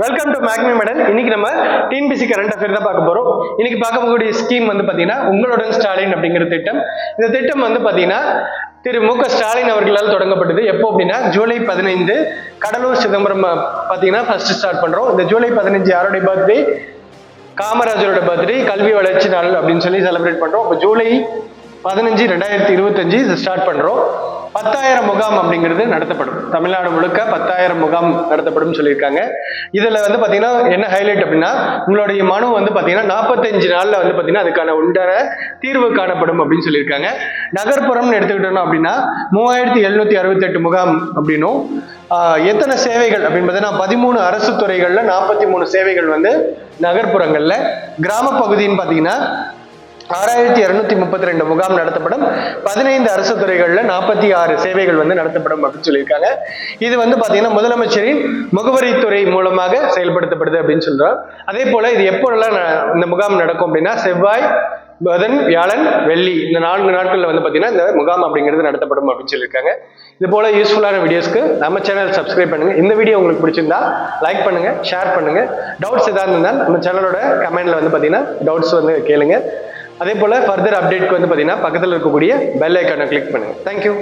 Welcome to மேக்மி medal இன்னைக்கு நம்ம TNPSC current affair தான் பார்க்க போறோம். இன்னைக்கு பார்க்கக்கூடிய ஸ்கீம் வந்து பாத்தீங்கன்னா உங்களுடன் ஸ்டாலின் அப்படிங்கிற திட்டம். இந்த திட்டம் வந்து பாத்தீங்கன்னா திரு மு க ஸ்டாலின் அவர்களால் தொடங்கப்பட்டது. எப்போ அப்படின்னா ஜூலை பதினைந்து கடலூர் சிதம்பரம் பாத்தீங்கன்னா ஃபர்ஸ்ட் ஸ்டார்ட் பண்றோம். இந்த ஜூலை பதினஞ்சு யாருடைய பர்த்டே காமராஜரோட பர்த்டே கல்வி வளர்ச்சி நாள் அப்படின்னு சொல்லி செலிப்ரேட் பண்றோம். அப்போ ஜூலை பதினஞ்சு ரெண்டாயிரத்தி இருபத்தஞ்சு இது ஸ்டார்ட் பண்றோம். பத்தாயிரம் முகாம் அப்படிங்கிறது நடத்தப்படும். தமிழ்நாடு முழுக்க பத்தாயிரம் முகாம் நடத்தப்படும் சொல்லியிருக்காங்க. இதுல வந்து பாத்தீங்கன்னா என்ன ஹைலைட் அப்படின்னா உங்களுடைய மனு வந்து பாத்தீங்கன்னா நாற்பத்தஞ்சு நாள்ல வந்து பாத்தீங்கன்னா அதுக்கான உண்டான தீர்வு காணப்படும் அப்படின்னு சொல்லியிருக்காங்க. நகர்ப்புறம்னு எடுத்துக்கிட்டோம் அப்படின்னா மூவாயிரத்தி எழுநூத்தி அறுபத்தெட்டு முகாம் அப்படின்னும் எத்தனை சேவைகள் அப்படின்னு பார்த்தீங்கன்னா பதிமூணு அரசு துறைகள்ல நாற்பத்தி மூணு சேவைகள் வந்து நகர்ப்புறங்கள்ல. கிராம பகுதின்னு பார்த்தீங்கன்னா ஆறாயிரத்தி இருநூத்தி முப்பத்தி ரெண்டு முகாம் நடத்தப்படும். பதினைந்து அரசு துறைகள்ல நாற்பத்தி ஆறு சேவைகள் வந்து நடத்தப்படும் அப்படின்னு சொல்லியிருக்காங்க. இது வந்து பாத்தீங்கன்னா முதலமைச்சரின் முகவரித்துறை மூலமாக செயல்படுத்தப்படுது அப்படின்னு சொல்றோம். அதே போல இது எப்போல்லாம் இந்த முகாம் நடக்கும் அப்படின்னா செவ்வாய் புதன் வியாழன் வெள்ளி இந்த நான்கு நாட்கள்ல வந்து பாத்தீங்கன்னா இந்த முகாம் அப்படிங்கிறது நடத்தப்படும் அப்படின்னு சொல்லியிருக்காங்க. இது போல யூஸ்ஃபுல்லான வீடியோஸ்க்கு நம்ம சேனல் சப்ஸ்கிரைப் பண்ணுங்க. இந்த வீடியோ உங்களுக்கு பிடிச்சிருந்தா லைக் பண்ணுங்க ஷேர் பண்ணுங்க. டவுட்ஸ் ஏதாவது இருந்தால் நம்ம சேனலோட கமெண்ட்ல வந்து பாத்தீங்கன்னா டவுட்ஸ் வந்து கேளுங்க. அதே போல ஃபர்தர் அப்டேட்க்கு வந்து பாத்தீங்கன்னா பக்கத்தில் இருக்கக்கூடிய பெல் ஐக்கானை கிளிக் பண்ணுங்கள் தேங்க்யூ